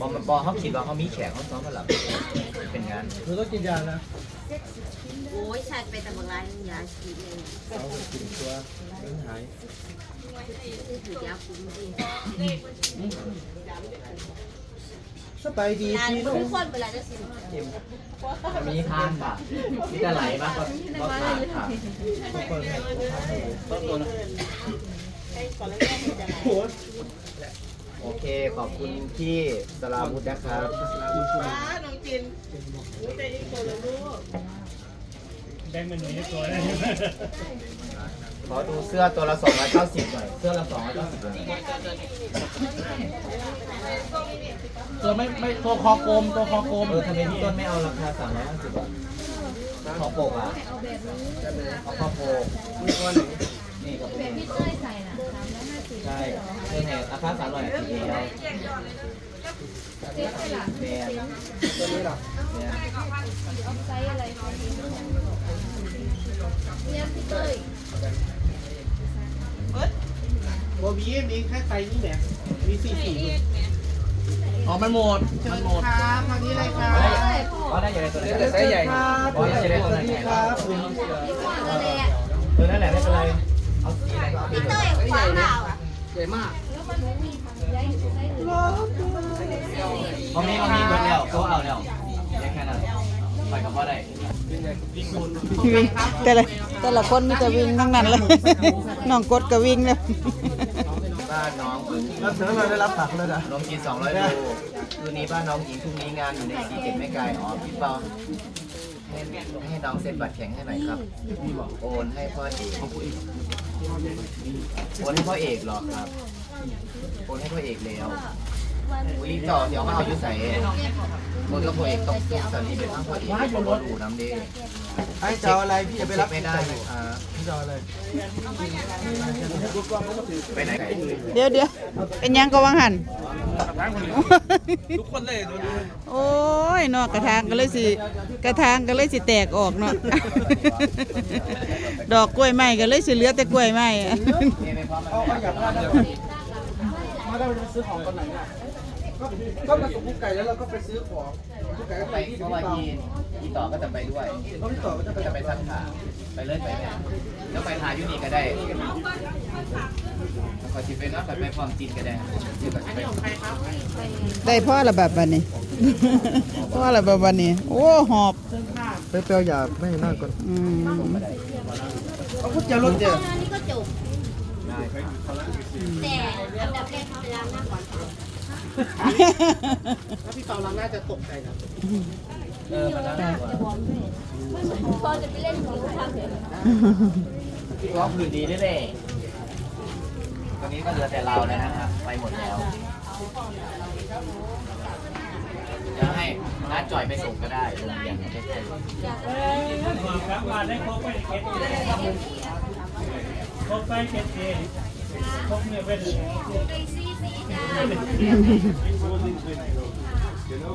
บอมบอเขาคิดว่าเขามีแขกเขาซ้อมมาหลับเป็นงานเธอต้องกินยานะโอ้ยชัดไปแต่บางรายยาชีเลยเอาไปกินตัวเรื่องหายคือถือยาคุ้มดีสบายดียาพี่ลูทุกกคนเวลาจะสิมีทานค่ะมีแต่ไหลมากกว่าก็ทานค่ะทุกคนต้นตัวนะโอ้ย โอเค ขอบคุณพี่สลาวุธนะครับแบ่งเป็นหน่วยในตัวได้ขอดูเสื้อตัวละ290หน่อย เสื้อละ290เลยตัวไม่ไม่ตัวคอกลมตัวคอกลมเออทำไมพี่ต้นไม่เอาราคา350บาทขอโปกอะขอข้อโปก นี่กับแบบพี่เต้ยใส่น่ะ350ใช่เสื้อแหกราคา300สิบเดียวแบรนด์ตัวนี้หรอเนี่ยโบบีมีแค่ไตนี่แหละมีสี่สี่อ๋อ มันหมด มันหมดครับทางนี้เลยครับก็ได้อยู่ตัวไหนไซส์ใหญ่อ๋ออยากจะได้ตัวนนี่ไหนครับตัวนั่นแหละไม่เป็นไร เอาสีอะไรก็เอาพี่เต้ยขวางเราอะใหญ่มากเขามีเขามีเบิร์ดแล้วเขาเอาแล้วแค่นั้นไปกับว่าได้วิ่งแต่ละแต่ละคนมีแต่วิ่งทั้งนั้นเลยน้องกดก็วิ่งเลยบ้านน้องแล้วเธอเราได้รับผักเลยนะน้องกิน200โลคืนนี้บ้านน้องหญิงพรุ่งนี้งานอยู่ในซีเก็ตไม่ไกลอ๋อพี่เปา ให้ให้น้องเซ็นบัตรแข็งให้หน่อยครับโอนให้พ่อเอกโอนให้พ่อเอกเหรอครับโอนให้พ่อเอกแล้ว อุ้ยต่อเดี๋ยวมาเอาอยุใส่โอนกับพ่อเอกต้องซื้อสันนี้เป็นทั้งพอเอกพ่อรถอู่น้ำด้ไอ้จอาอะไรพี่จะไปรับไม่ได้นะครับพี่จอาอะไรไปไหนเดี๋ยวเดี๋ยวเป็นยังก็วังหันทุกคนเลยโอ้ยนาะกระทางก็เลยสิกระทางก็เลยสิแตกออกเนาะดอกกล้วยไม้ก็เลยสิเหลือแต่กล้วยไม้ ได้แล้วมาได้ไปซื้อของตอนไหนอะก็ก็มาส่งกุ๊กไก่แล้วเราก็ไปซื้อของกุ๊กไก่ก็ไปไปที่เพพี่ราะว่าเตายียีต่อก็จะไปด้วยเพราะพี่ต่อก็จะไปก็จะไปซักขาไปเลื่อยไปเนี่ยแล้วไปทายุนี่ก็ได้ขอจิไปเนาะไปพร้อมจีนก็ได้จีนก็จะไปได้พ่อละแบบวันนี้ พ่อละแบบวันนี้ โอ้หอบเปรี้ยวๆอย่าไม่น่าก่อนอืมเอาพุทธจะรถเจอ อันนี้ก็จบได้ แต่อันดับแรกเขาไปล้างหน้าก่อนถ้าพี่เตาล้างหน้าจะตกใจนะเออมาแล้วดีกว่าพอจะไปเล่นของข้าเถอะร้องคืนดีได้เลยตอนนี้ก็เหลือแต่เราแล้วนะครับ ไปหมดแล้วจะให้น้าจ่อยไปส่งก็ได้โรงเรียนใกล้กลับมาได้ครบไปเก็ตครบไปเก็ตเองครบเนี่ยเป็น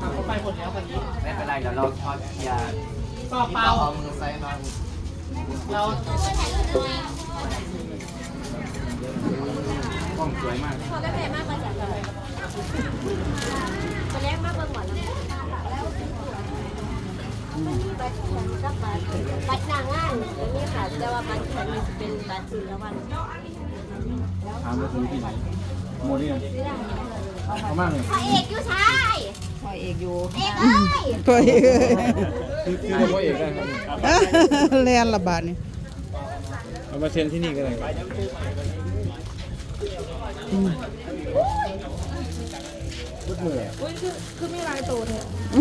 เขาไปหมดแล้ววันนี้ไม่เป็นไรเดี๋ยวเราทอดเคลียร์เปล่าพี่เปล่าเปาเอามือใส่มาเรากล้องสวยมากพอได้แพ้มากกว่าจากอะ บัตรบัตรนางงานนี่ค่ะแต่ว่าบัตรแข็งนี่จะเป็นบัตรสื่อละวันถามว่าซื้อที่ไหนโมนี่เขามากเลยพระเอกอยู่ชายพ่อเอกอยู่ เอกเอ้ยพ่อเอกซื้อซื้อกับพ่อเอกได้ครับเรียนละบาทนี่เอามาเซ็นที่นี่ก็ได้อือ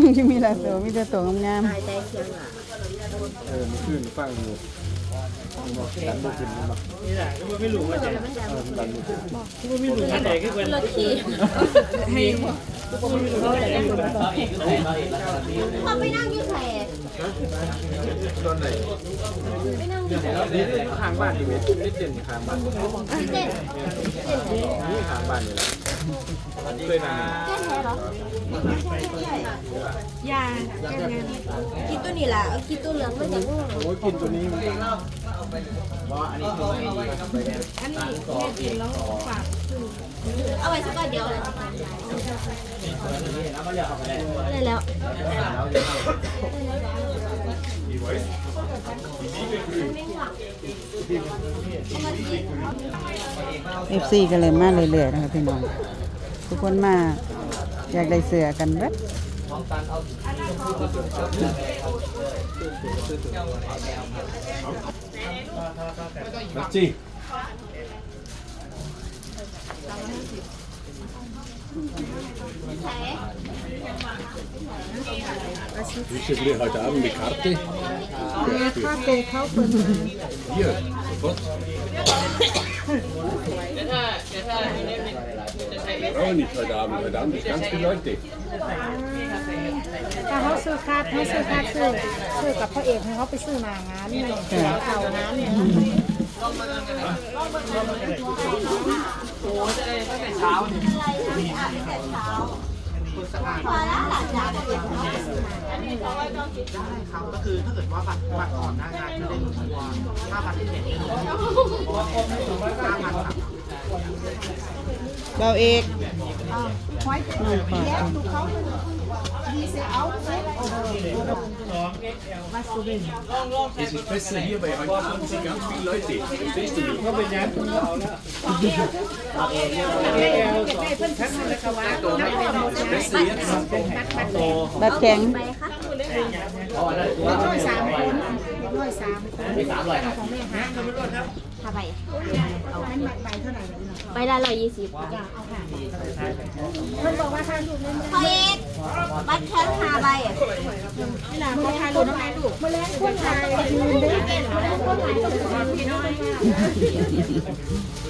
มจะมีลายโตมีแต่โตงามหายใจเสียงอะ เออมันขึ้นฟังอยู่ดันบุกินมันนี่แหละก็ไม่รู้ว่าจะมันดังดันบุกินไม่รู้อันไหนก็เป็นรถขี่เขาเอกเขาเอกแล้วก็ที่เขาไปนั่งยู่แถบตอนไหนไปนั่งยู่แถบนี่ข้างบ้านนี่เว้นี่เด่นข้างบ้านที่เต้นเต้นเต้นนี่ข้างบ้านนี่แหละเคยมา แค่แท้เหรออย่ากินตัวนี้ล่ะเอากินตัวเหลืองมาจากนู่นโอ้ยกินตัวนี้มันว่าอันนี้คือไม่ดีไปเนี่ยตั้งต่อเอกต่อเอาไว้สักก้อนเดียวเลยแล้วก็อยากเข้าไปได้ได้แล้ว เอฟซีก็เลยมาเรื่อยๆนะคะพี่น้อง ทุกคนมาอยากได้เสือกันเบิด น้องตันเอา Merci. Wie ist es heute Abend mit Karte? Hier, sofort. Oh, nicht heute Abend. Heute Abend ist ganz viele Leute. ถ้าเขาซื้อคาดเขาซื้อคาดซื้อซื้อกับพระเอกให้เขาไปซื้อหนางานนี่เขางแต่เช้าเนี่ย พอแล้วหลังจากครับก็คือถ้าเกิดว่าบัตรบัตรก่อนหน้างานจะได้รู้ตัวถ้าบัตรที่เห็นห้าพันครับเบาเอก ist besser hier, weil heute Abend sind ganz viele Leute. Verstehst du mich? แบบแข็งไปคะร้อยสามคนร้อยสามคนมีสามร้อยครับของแม่หา ถ้าไปเอาให้ใบเท่าไหร่ไปละร้อยยี่สิบเพิ่นบอกว่าถ้าลูกเล่นพอเอกบัตรแค่ห้าใบนี่แหละเขาทายลูกน้องนายลูกมาแล้วคนไทยยืนได้คนไทยก็เป็นพี่น้อง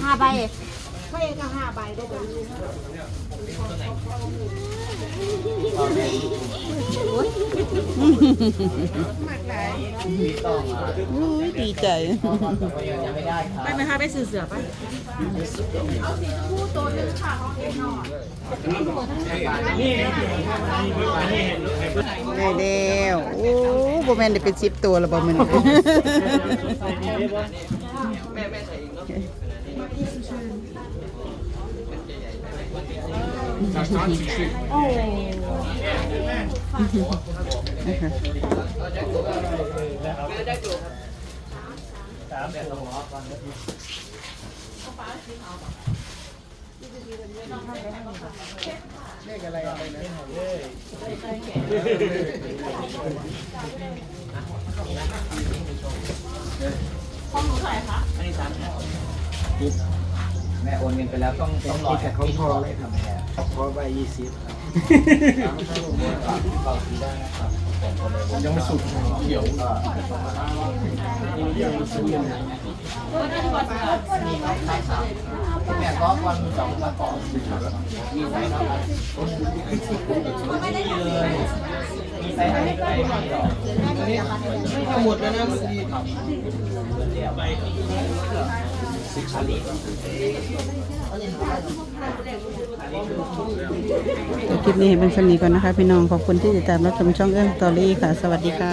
ห้าใบพระเอกก็ห้าใบได้เดี๋ยวนี้มีต้ องอะอุ้ยดีใจก็ยังยังไม่ได้ครับไปไหมคะไปซื้อเสือไปได้แล้วโอ้บ่แม่นได้เป็นสิบตัวแล้วบ่แม่น Das 20 Stück. อันนี้สามแผ่นแม่โอนเงินไปแล้วต้องต้องรอแต่เขาพอเลยทำแม่พอใบยี่สิบเบาทีได้นะครับ ยังไม่สุกเขียวแม่ก็วันสองมาก่อนมีไซส์เท่ากันเลยมีไซส์ไหนก็ได้ไม่หรอกไม่หมดแล้วนะเมื่อกี้ คลิปนี้ให้เป็นสำนีก่อนนะคะ พี่น้องขอบคุณที่ติดตามรับชมช่องเอื้องตอรี่ค่ะ สวัสดีค่ะ